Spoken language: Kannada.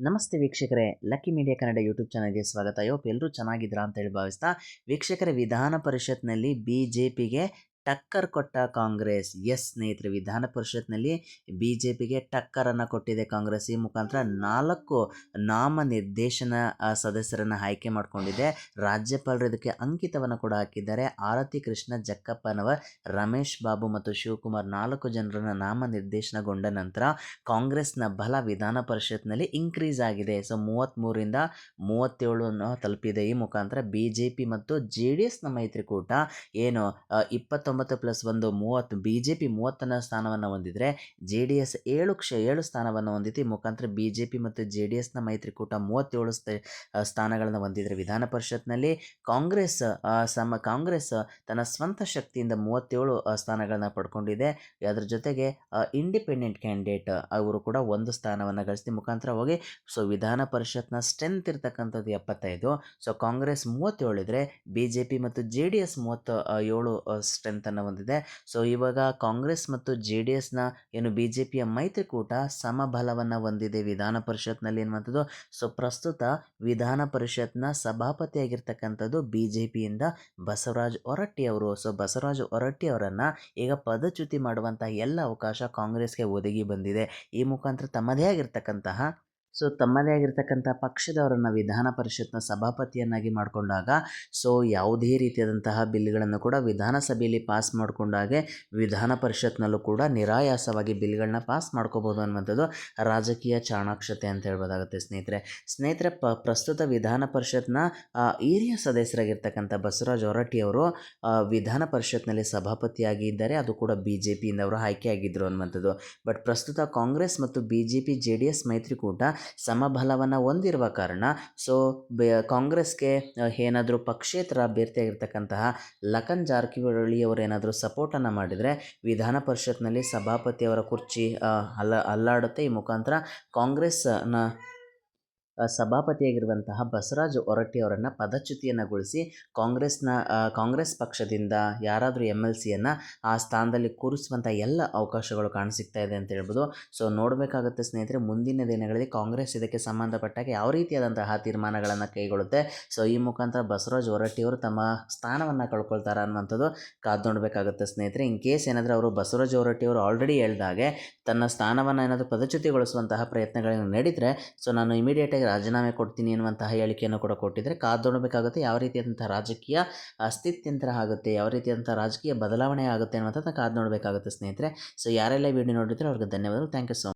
ನಮಸ್ತೆ ವೀಕ್ಷಕರೇ ಲಕ್ಕಿ ಮೀಡಿಯಾ ಕನ್ನಡ ಯೂಟ್ಯೂಬ್ ಚಾನಲ್ಗೆ ಸ್ವಾಗತ. ಯೋಪ್ ಎಲ್ಲರೂ ಚೆನ್ನಾಗಿದ್ದೀರಾ ಅಂತ ಹೇಳಿ ಭಾವಿಸ್ತಾ, ವೀಕ್ಷಕರ ವಿಧಾನ ಪರಿಷತ್ನಲ್ಲಿ ಬಿ ಜೆ ಪಿಗೆ ಟಕ್ಕರ್ ಕೊಟ್ಟ ಕಾಂಗ್ರೆಸ್. ಎಸ್ ಸ್ನೇಹಿತರೆ ವಿಧಾನ ಪರಿಷತ್ನಲ್ಲಿ ಬಿ ಜೆ ಪಿಗೆ ಟಕ್ಕರನ್ನು ಕೊಟ್ಟಿದೆ ಕಾಂಗ್ರೆಸ್. ಈ ಮುಖಾಂತರ ನಾಲ್ಕು ನಾಮ ನಿರ್ದೇಶನ ಸದಸ್ಯರನ್ನು ಆಯ್ಕೆ ಮಾಡಿಕೊಂಡಿದೆ. ರಾಜ್ಯಪಾಲರು ಇದಕ್ಕೆ ಅಂಕಿತವನ್ನು ಕೂಡ ಹಾಕಿದ್ದಾರೆ. ಆರತಿ ಕೃಷ್ಣ ಜಕ್ಕಪ್ಪನವರ್ ರಮೇಶ್ ಬಾಬು ಮತ್ತು ಶಿವಕುಮಾರ್ ನಾಲ್ಕು ಜನರನ್ನು ನಾಮ ನಿರ್ದೇಶನಗೊಂಡ ನಂತರ ಕಾಂಗ್ರೆಸ್ನ ಬಲ ವಿಧಾನ ಪರಿಷತ್ನಲ್ಲಿ ಇನ್ಕ್ರೀಸ್ ಆಗಿದೆ. ಸೊ ಮೂವತ್ತ್ಮೂರಿಂದ ಮೂವತ್ತೇಳು ಅನ್ನು ತಲುಪಿದೆ. ಈ ಮುಖಾಂತರ ಬಿ ಜೆ ಪಿ ಮತ್ತು ಜೆ ಡಿ ಎಸ್ನ ಮೈತ್ರಿಕೂಟ ಏನು ಆ, ಇಪ್ಪತ್ತೊಂಬತ್ತು ಪ್ಲಸ್ ಒಂದು ಮೂವತ್ತು ಬಿ ಜೆ ಪಿ ಮೂವತ್ತನೇ ಸ್ಥಾನವನ್ನು ಹೊಂದಿದರೆ ಜೆ ಡಿ ಎಸ್ ಏಳು ಕ್ಷ, ಏಳು ಸ್ಥಾನವನ್ನು ಹೊಂದಿದ್ದು ಮುಖಾಂತರ ಬಿ ಜೆ ಪಿ ಮತ್ತು ಜೆ ಡಿ ಎಸ್ನ ಮೈತ್ರಿಕೂಟ ಮೂವತ್ತೇಳು ಸ್ಥ ಸ್ಥಾನಗಳನ್ನು ಹೊಂದಿದರೆ ವಿಧಾನ ಪರಿಷತ್ನಲ್ಲಿ ಕಾಂಗ್ರೆಸ್ ಸಮ, ಕಾಂಗ್ರೆಸ್ ತನ್ನ ಸ್ವಂತ ಶಕ್ತಿಯಿಂದ ಮೂವತ್ತೇಳು ಸ್ಥಾನಗಳನ್ನು ಪಡ್ಕೊಂಡಿದೆ. ಅದರ ಜೊತೆಗೆ ಇಂಡಿಪೆಂಡೆಂಟ್ ಕ್ಯಾಂಡಿಡೇಟ್ ಅವರು ಕೂಡ ಒಂದು ಸ್ಥಾನವನ್ನು ಗಳಿಸಿ ಮುಖಾಂತರ ಹೋಗಿ, ಸೊ ವಿಧಾನ ಪರಿಷತ್ನ ಸ್ಟ್ರೆಂತ್ ಇರ್ತಕ್ಕಂಥದ್ದು ಎಪ್ಪತ್ತೈದು. ಸೊ ಕಾಂಗ್ರೆಸ್ ಮೂವತ್ತೇಳು ಇದ್ದರೆ ಬಿ ಜೆ ಪಿ ಮತ್ತು ಜೆ ಡಿ ಎಸ್ ಮೂವತ್ತ ಏಳು ಏಳು ಸ್ಟ್ರೆಂತನ್ನು ಹೊಂದಿದೆ ಸೊ, ಇವಾಗ ಕಾಂಗ್ರೆಸ್ ಮತ್ತು ಜೆ ಡಿ ಎಸ್ನ ಏನು ಬಿ ಜೆ ಪಿಯ ಮೈತ್ರಿಕೂಟ ಸಮಬಲವನ್ನು ಹೊಂದಿದೆ. ವಿಧಾನ ಪರಿಷತ್ನಲ್ಲಿ ಏನುವಂಥದ್ದು ಸೊ, ಪ್ರಸ್ತುತ ವಿಧಾನ ಪರಿಷತ್ನ ಸಭಾಪತಿಯಾಗಿರ್ತಕ್ಕಂಥದ್ದು ಬಿ ಜೆ ಪಿಯಿಂದ ಬಸವರಾಜ್ ಹೊರಟ್ಟಿ ಅವರು ಸೊ, ಬಸವರಾಜ್ ಹೊರಟ್ಟಿ ಅವರನ್ನು ಈಗ ಪದಚ್ಯುತಿ ಮಾಡುವಂತಹ ಎಲ್ಲ ಅವಕಾಶ ಕಾಂಗ್ರೆಸ್ಗೆ ಒದಗಿ ಬಂದಿದೆ. ಈ ಮುಖಾಂತರ ತಮ್ಮದೇ ಆಗಿರ್ತಕ್ಕಂತಹ ಸೊ, ತಮ್ಮದೇ ಆಗಿರ್ತಕ್ಕಂಥ ಪಕ್ಷದವರನ್ನು ವಿಧಾನ ಪರಿಷತ್ನ ಸಭಾಪತಿಯನ್ನಾಗಿ ಮಾಡಿಕೊಂಡಾಗ, ಸೊ, ಯಾವುದೇ ರೀತಿಯಾದಂತಹ ಬಿಲ್ಗಳನ್ನು ಕೂಡ ವಿಧಾನಸಭೆಯಲ್ಲಿ ಪಾಸ್ ಮಾಡಿಕೊಂಡಾಗೆ, ವಿಧಾನ ಪರಿಷತ್ನಲ್ಲೂ ಕೂಡ ನಿರಾಯಾಸವಾಗಿ ಬಿಲ್ಗಳನ್ನ ಪಾಸ್ ಮಾಡ್ಕೋಬೋದು ಅನ್ನುವಂಥದ್ದು ರಾಜಕೀಯ ಚಾಣಾಕ್ಷತೆ ಅಂತ ಹೇಳ್ಬೋದಾಗುತ್ತೆ ಸ್ನೇಹಿತರೆ. ಸ್ನೇಹಿತರೆ, ಪ, ಪ್ರಸ್ತುತ ವಿಧಾನ ಪರಿಷತ್ನ ಹಿರಿಯ ಸದಸ್ಯರಾಗಿರ್ತಕ್ಕಂಥ ಬಸವರಾಜ್ ಹೊರಟ್ಟಿ ಅವರು ವಿಧಾನ ಪರಿಷತ್ನಲ್ಲಿ ಸಭಾಪತಿಯಾಗಿ ಇದ್ದಾರೆ ಅದು ಕೂಡ ಬಿ ಜೆ ಪಿಯಿಂದ ಅವರು ಆಯ್ಕೆಯಾಗಿದ್ದರು ಅನ್ನುವಂಥದ್ದು. ಬಟ್ ಪ್ರಸ್ತುತ ಕಾಂಗ್ರೆಸ್ ಮತ್ತು B J P J D S ಮೈತ್ರಿಕೂಟ ಸಮಬಲವನ್ನು ಹೊಂದಿರುವ ಕಾರಣ ಸೊ ಬೆ, ಕಾಂಗ್ರೆಸ್ಗೆ ಏನಾದರೂ ಪಕ್ಷೇತರ ಅಭ್ಯರ್ಥಿಯಾಗಿರ್ತಕ್ಕಂತಹ ಲಖನ್ ಜಾರಕಿಹೊಳಿಯವರೇನಾದರೂ ಸಪೋರ್ಟನ್ನು ಮಾಡಿದರೆ, ವಿಧಾನ ಪರಿಷತ್ನಲ್ಲಿ ಸಭಾಪತಿಯವರ ಕುರ್ಚಿ ಅಲ್ಲ, ಅಲ್ಲಾಡುತ್ತೆ. ಈ ಮುಖಾಂತರ ಕಾಂಗ್ರೆಸ್ನ ಸಭಾಪತಿಯಾಗಿರುವಂತಹ ಬಸವರಾಜ ಹೊರಟ್ಟಿಯವರನ್ನು ಪದಚ್ಯುತಿಯನ್ನುಗೊಳಿಸಿ ಕಾಂಗ್ರೆಸ್ನ ಕಾಂಗ್ರೆಸ್ ಪಕ್ಷದಿಂದ ಯಾರಾದರೂ ಎಂ ಎಲ್ ಸಿಯನ್ನು ಆ ಸ್ಥಾನದಲ್ಲಿ ಕೂರಿಸುವಂಥ ಎಲ್ಲ ಅವಕಾಶಗಳು ಕಾಣಸಿಗ್ತಾ ಇದೆ ಅಂತ ಹೇಳ್ಬೋದು. ಸೊ ನೋಡಬೇಕಾಗುತ್ತೆ ಸ್ನೇಹಿತರೆ, ಮುಂದಿನ ದಿನಗಳಲ್ಲಿ ಕಾಂಗ್ರೆಸ್ ಇದಕ್ಕೆ ಸಂಬಂಧಪಟ್ಟಾಗ ಯಾವ ರೀತಿಯಾದಂತಹ ತೀರ್ಮಾನಗಳನ್ನು ಕೈಗೊಳ್ಳುತ್ತೆ. ಸೊ ಈ ಮುಖಾಂತರ ಬಸವರಾಜ ಹೊರಟ್ಟಿಯವರು ತಮ್ಮ ಸ್ಥಾನವನ್ನು ಕಳ್ಕೊಳ್ತಾರ ಅನ್ನುವಂಥದ್ದು ಕಾದು ನೋಡಬೇಕಾಗುತ್ತೆ ಸ್ನೇಹಿತರೆ. ಇನ್ ಕೇಸ್ ಏನಾದರೂ ಅವರು ಬಸವರಾಜ ಹೊರಟ್ಟಿಯವರು ಆಲ್ರೆಡಿ ಹೇಳಿದಾಗೆ ತನ್ನ ಸ್ಥಾನವನ್ನು ಏನಾದರೂ ಪದಚ್ಯುತಿಗೊಳಿಸುವಂತಹ ಪ್ರಯತ್ನಗಳನ್ನು ನಡೆದರೆ ಸೊ ನಾನು ಇಮಿಡಿಯೇಟಾಗಿ ರಾಜೀನಾಮೆ ಕೊಡ್ತೀನಿ ಎನ್ನುವಂತಹ ಹೇಳಿಕೆಯನ್ನು ಕೂಡ ಕೊಟ್ಟಿದ್ದರೆ. ಕಾದು ನೋಡಬೇಕಾಗುತ್ತೆ ಯಾವ ರೀತಿಯಾದಂಥ ರಾಜಕೀಯ ಅಸ್ತಿತ್ಯಂತರ ಆಗುತ್ತೆ, ಯಾವ ರೀತಿಯಾದಂಥ ರಾಜಕೀಯ ಬದಲಾವಣೆ ಆಗುತ್ತೆ ಅನ್ನುವಂಥದ್ದು ಕಾದು ನೋಡಬೇಕಾಗುತ್ತೆ ಸ್ನೇಹಿತರೆ. ಸೊ ಯಾರೆಲ್ಲ ವಿಡಿಯೋ ನೋಡಿದ್ರೆ ಅವ್ರಿಗೆ ಧನ್ಯವಾದಗಳು. Thank you so